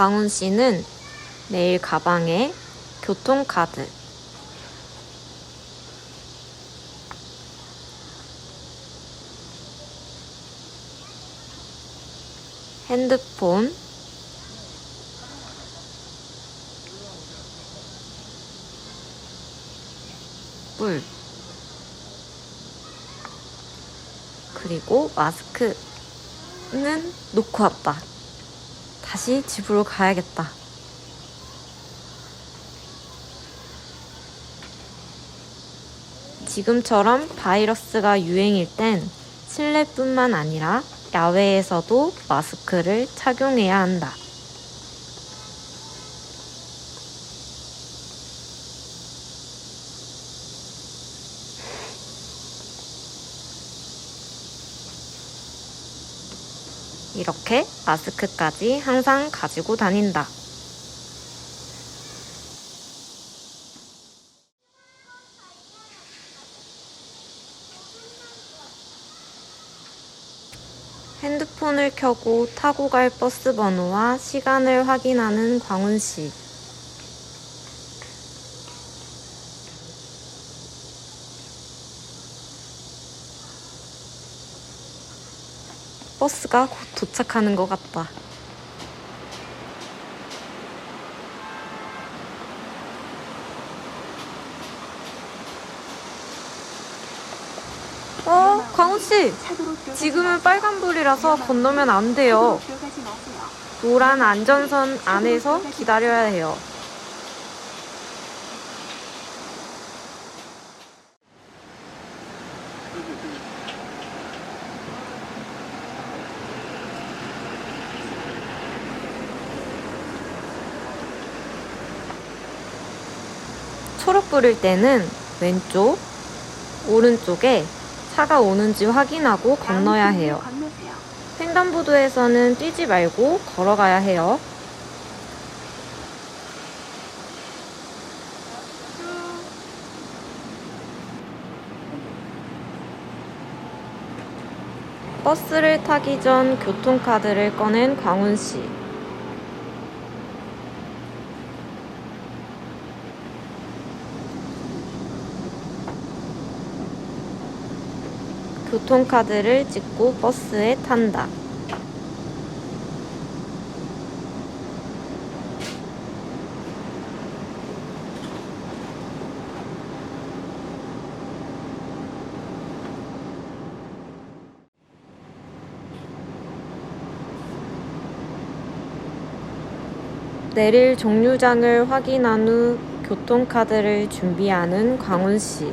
광훈 씨는 내일 가방에 교통카드, 핸드폰, 물, 그리고 마스크는 놓고 왔다. 다시 집으로 가야겠다. 지금처럼 바이러스가 유행일 땐 실내뿐만 아니라 야외에서도 마스크를 착용해야 한다. 이렇게 마스크까지 항상 가지고 다닌다. 핸드폰을 켜고 타고 갈 버스 번호와 시간을 확인하는 광훈 씨. 버스가 곧 도착하는 것 같다. 어, 광훈 씨. 지금은 빨간불이라서 건너면 안 돼요. 노란 안전선 안에서 기다려야 해요. 초록 불일 때는 왼쪽, 오른쪽에 차가 오는지 확인하고 건너야 해요. 횡단보도에서는 뛰지 말고 걸어가야 해요. 버스를 타기 전 교통카드를 꺼낸 광훈 씨. 교통카드를 찍고 버스에 탄다. 내릴 정류장을 확인한 후 교통카드를 준비하는 광훈 씨.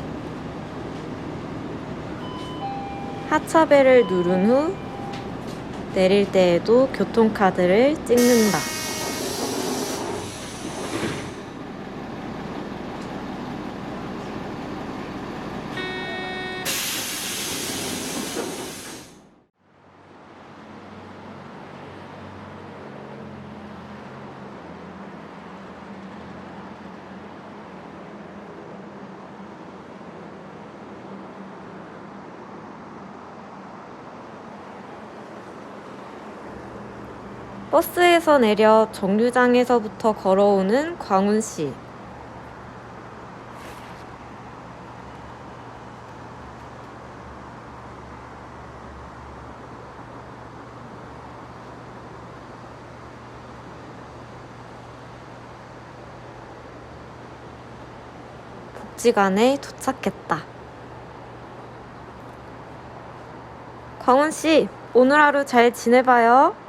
하차벨을 누른 후 내릴 때에도 교통카드를 찍는다. 버스에서 내려 정류장에서부터 걸어오는 광훈 씨. 복지관에 도착했다. 광훈 씨, 오늘 하루 잘 지내봐요.